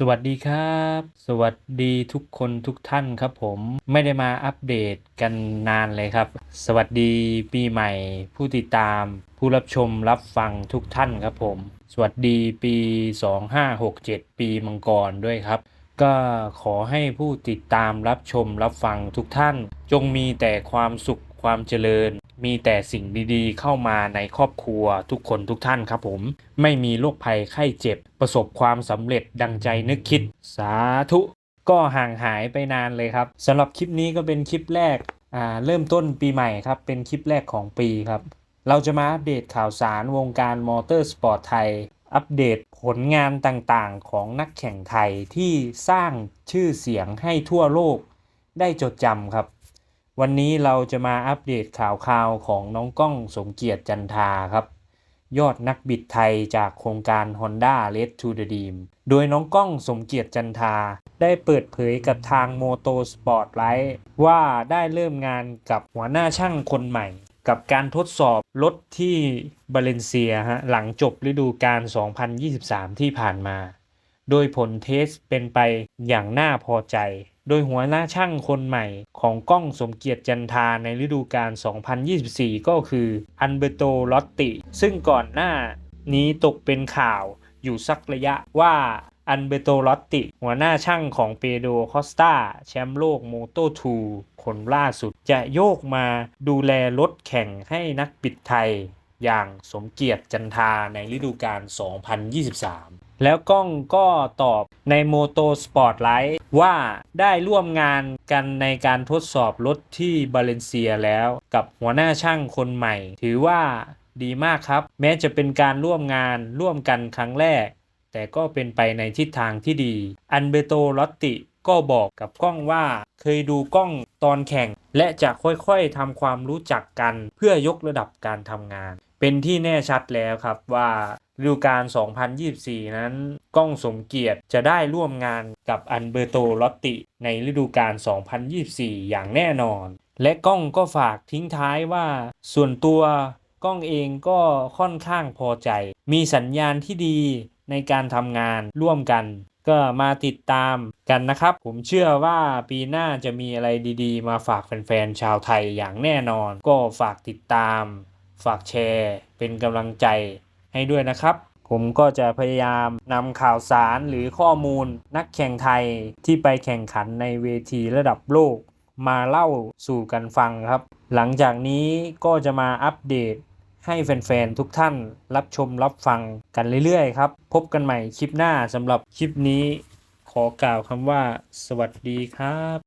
สวัสดีครับ สวัสดีทุกคนทุกท่านครับผมไม่ได้มาอัปเดตกันนานเลยครับ สวัสดีปีใหม่ ผู้ติดตาม ผู้รับชมรับฟังทุกท่านครับผม สวัสดีปี 2567 ปีมังกรด้วยครับ ก็ขอให้ผู้ติดตามรับชมรับฟังทุกท่าน จงมีแต่ความสุข ความเจริญ มีแต่สิ่งดีๆ เข้ามาในครอบครัวทุกคนทุกท่านครับผม ไม่มีโรคภัยไข้เจ็บ ประสบความสำเร็จดังใจนึกคิด สาธุ ก็ห่างหายไปนานเลยครับสำหรับคลิปนี้ก็เป็นคลิปแรกอ่าเริ่มต้นปีใหม่ครับเป็นคลิปแรกของปีครับ เราจะมาอัปเดตข่าวสารวงการมอเตอร์สปอร์ตไทยอัปเดตผลงานต่างๆ ของนักแข่งไทยที่สร้างชื่อเสียงให้ทั่วโลกได้จดจำครับ วันนี้เราจะมาอัปเดตข่าวข่าวของน้องก้องสมเกียรติจันทาครับ ยอดนักบิดไทยจากโครงการ Honda Red to the Dream โดยน้องก้องสมเกียรติจันทา ได้เปิดเผยกับทาง Moto Sport l i ว่าได้เริ่มงานกับหัวหน้าช่างคนใหม่ กับการทดสอบรถที่บาเลนเซียฮะหลังจบฤดูกาล 2023 ที่ผ่านมา โดยผลเทสเป็นไปอย่างน่าพอใจ โดยหัวหน้าช่างคนใหม่ของกล้องสมเกียรติจันทาในฤดูกาล 2024 ก็คืออันเบโตลอตติ ซึ่งก่อนหน้านี้ตกเป็นข่าวอยู่สักระยะว่าอันเบโตลอตติ หัวหน้าช่างของเปโดคอสตาแชมป์โลกโมโต2คนล่าสุดจะโยกมาดูแลรถแข่งให้นักบิดไทย อย่างสมเกียรติจันทาในฤดูกาล 2023 แล้วก้องก็ตอบใน Moto Sport l i ท์ว่าได้ร่วมงานกันในการทดสอบรถที่บาเลนเซียแล้วกับหัวหน้าช่างคนใหม่ ถือว่าดีมากครับ แม้จะเป็นการร่วมงานร่วมกันครั้งแรก แต่ก็เป็นไปในทิศทางที่ดี อันเบโตลอตติก็บอกกับกล้องว่า เคยดูกล้องตอนแข่ง และจะค่อยๆทำความรู้จักกัน เพื่อยกระดับการทำงาน เป็นที่แน่ชัดแล้วครับว่า ฤดูกาล 2024 นั้นก้องสมเกียรติจะได้ร่วมงานกับอันเบโตลอตติในฤดูกาล 2024 อย่างแน่นอน และก้องก็ฝากทิ้งท้ายว่า ส่วนตัวก้องเองก็ค่อนข้างพอใจ มีสัญญาณที่ดีในการทำงานร่วมกัน ก็มาติดตามกันนะครับ ผมเชื่อว่าปีหน้าจะมีอะไรดีๆ มาฝากแฟนๆชาวไทยอย่างแน่นอน ก็ฝากติดตาม ฝากแชร์ เป็นกำลังใจ ให้ด้วยนะครับ ผมก็จะพยายามนำข่าวสารหรือข้อมูลนักแข่งไทยที่ไปแข่งขันในเวทีระดับโลก มาเล่าสู่กันฟังครับ หลังจากนี้ก็จะมาอัปเดตให้แฟนๆ ทุกท่านรับชมรับฟังกันเรื่อยๆ ครับ พบกันใหม่คลิปหน้าสำหรับคลิปนี้ ขอกล่าวคำว่า สวัสดีครับ